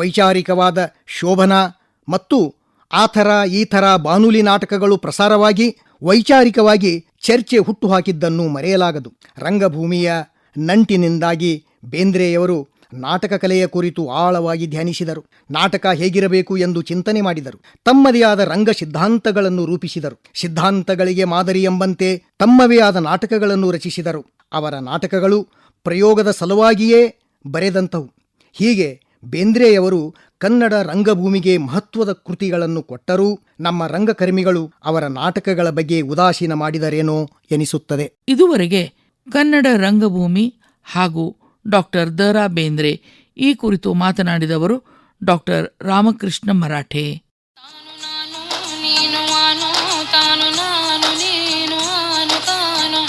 ವೈಚಾರಿಕವಾದ ಶೋಭನಾ ಮತ್ತು ಆ ಥರ ಈ ಥರ ಬಾನುಲಿ ನಾಟಕಗಳು ಪ್ರಸಾರವಾಗಿ, ವೈಚಾರಿಕವಾಗಿ ಚರ್ಚೆ ಹುಟ್ಟುಹಾಕಿದ್ದನ್ನು ಮರೆಯಲಾಗದು. ರಂಗಭೂಮಿಯ ನಂಟಿನಿಂದಾಗಿ ಬೇಂದ್ರೆಯವರು ನಾಟಕ ಕಲೆಯ ಕುರಿತು ಆಳವಾಗಿ ಧ್ಯಾನಿಸಿದರು. ನಾಟಕ ಹೇಗಿರಬೇಕು ಎಂದು ಚಿಂತನೆ ಮಾಡಿದರು. ತಮ್ಮದೇ ಆದ ರಂಗ ಸಿದ್ಧಾಂತಗಳನ್ನು ರೂಪಿಸಿದರು. ಸಿದ್ಧಾಂತಗಳಿಗೆ ಮಾದರಿ ಎಂಬಂತೆ ತಮ್ಮವೇ ಆದ ನಾಟಕಗಳನ್ನು ರಚಿಸಿದರು. ಅವರ ನಾಟಕಗಳು ಪ್ರಯೋಗದ ಸಲುವಾಗಿಯೇ ಬರೆದಂಥವು. ಹೀಗೆ ಬೇಂದ್ರೆಯವರು ಕನ್ನಡ ರಂಗಭೂಮಿಗೆ ಮಹತ್ವದ ಕೃತಿಗಳನ್ನು ಕೊಟ್ಟರೂ ನಮ್ಮ ರಂಗಕರ್ಮಿಗಳು ಅವರ ನಾಟಕಗಳ ಬಗ್ಗೆ ಉದಾಸೀನ ಮಾಡಿದರೇನೋ ಎನಿಸುತ್ತದೆ. ಇದುವರೆಗೆ ಕನ್ನಡ ರಂಗಭೂಮಿ ಹಾಗೂ ಡಾಕ್ಟರ್ ದರಾ ಬೇಂದ್ರೆ ಈ ಕುರಿತು ಮಾತನಾಡಿದವರು ಡಾಕ್ಟರ್ ರಾಮಕೃಷ್ಣ ಮರಾಠೆ.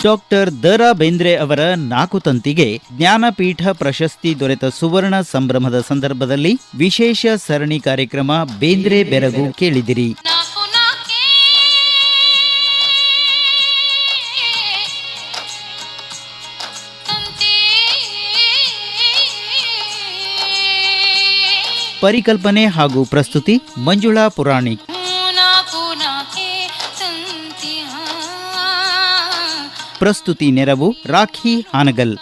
ಡಾಕ್ಟರ್ ದ.ರಾ. ಬೇಂದ್ರೆ ಅವರ ನಾಕು ತಂತಿಗೆ ಜ್ಞಾನಪೀಠ ಪ್ರಶಸ್ತಿ ದೊರೆತ ಸುವರ್ಣ ಸಂಭ್ರಮದ ಸಂದರ್ಭದಲ್ಲಿ ವಿಶೇಷ ಸರಣಿ ಕಾರ್ಯಕ್ರಮ ಬೇಂದ್ರೆ ಬೆರಗು ಕೇಳಿದಿರಿ. ಪರಿಕಲ್ಪನೆ ಹಾಗೂ ಪ್ರಸ್ತುತಿ ಮಂಜುಳಾ ಪುರಾಣಿಕ್ ಪ್ರಸ್ತುತಿ ನೆರವು ರಾಖಿ ಹಾನಗಲ್.